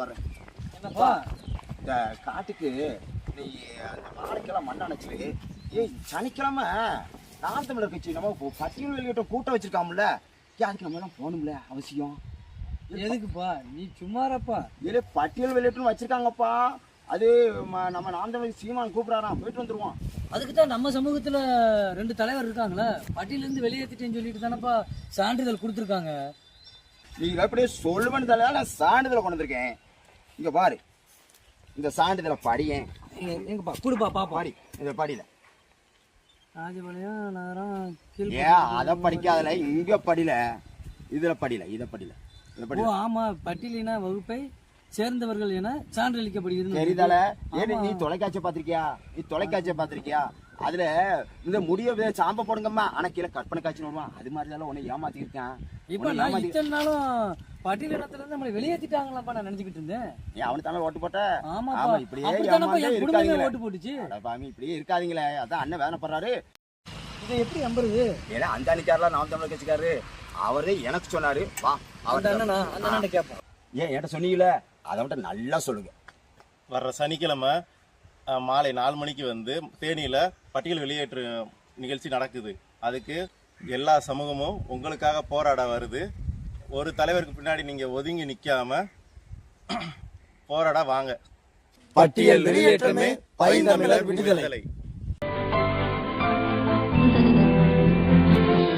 வர்றேன். என்னப்பா? இந்த காட்டுக்கு நீ அந்த நாளைக்கெல்லாம் மண் அணைச்சு ஏய் சனிக்கிழமை நாம் தமிழர் கட்சி நம்ம பட்டியல் வெளியிட்ட கூட்டம் வச்சிருக்காமுல்ல? ஏன் அதுக்கு நம்ம எல்லாம் போகணும்ல அவசியம். எதுக்குப்பா? நீ சும்மாரப்பா. இல்ல பட்டியல் வெளியிட்டு வச்சிருக்காங்கப்பா. அது நம்ம நாம் சீமான் கூப்பிடாராம் போயிட்டு வந்துருவோம். அதுக்கு தான் நம்ம சமூகத்துல ரெண்டு தலைவர் இருக்காங்களே. பட்டியல இருந்து வெளியேற்றிட்டேன்னு சொல்லிட்டு தானப்பா சான்றிதழ் கொடுத்துருக்காங்க. நீங்க அப்படியே சொல்லுவேன்னு தலையா நான் சான்றிதழை கொண்டு வந்திருக்கேன். இங்க பாரு. இந்த சான்றிதழை படியேன் எங்க- எங்கப்பா கொடுப்பா பாப்பா பாடி. இந்த படியில. ராஜபாளையம் நகரம் ஏன் அதை படிக்காதல? இங்க படியில. இதுல படியில. இத படியில. ஓ படியில. ஆமா. பட்டியலின வகுப்பை சேர்ந்தவர்கள் என சான்றளிக்கப்படுகிறது. தெரியுதால? ஏடி நீ தொலைக்காட்சி பாத்திருக்கியா நீ தொலைக்காட்சியை பாத்திருக்கியா அதுல இந்த முடிய சாம்ப போடுங்கம்மா. ஆனா கீழே கற்பனை காட்சி வருவான். அது மாதிரி தான் உன்னை ஏமாத்தி இருக்கான் இப்ப நான் இத்தனை நாளும் பட்டியலினத்துல இருந்து நம்மளை வெளியேற்றிட்டாங்களாப்பா நான் நினைச்சுக்கிட்டு இருந்தேன். நீ அவனு தானே ஓட்டு போட்ட? ஆமாப்பா. ஆமா இப்படியே இருக்காதீங்களே. ஓட்டு போட்டுச்சு. அட பாவி இப்படியே இருக்காதீங்களே. அதான் அண்ணன் வேதனைப்படுறாரு. இதை எப்படி நம்புறது? ஏன்னா அந்த அன்னிக்காரலாம் நாம் தமிழர் கட்சிக்காரு அவரே எனக்கு சொன்னாரு. வா அவர் அண்ணனா? அந்த அண்ணன் கேட்போம். ஏன் என்கிட்ட சொன்னீங்களே அதை மட்டும் நல்லா சொல்லுங்க. வர்ற சனிக்கிழமை மாலை நாலு மணிக்கு வந்து தேனியில் பட்டியல் வெளியேற்று நிகழ்ச்சி நடக்குது. அதுக்கு எல்லா சமூகமும் உங்களுக்காக போராட வருது. ஒரு தலைவருக்கு பின்னாடி நீங்கள் ஒதுங்கி நிற்காம போராட வாங்க. பட்டியல் வெளியேற்றமே பைந்தமிழர் விடுதலை.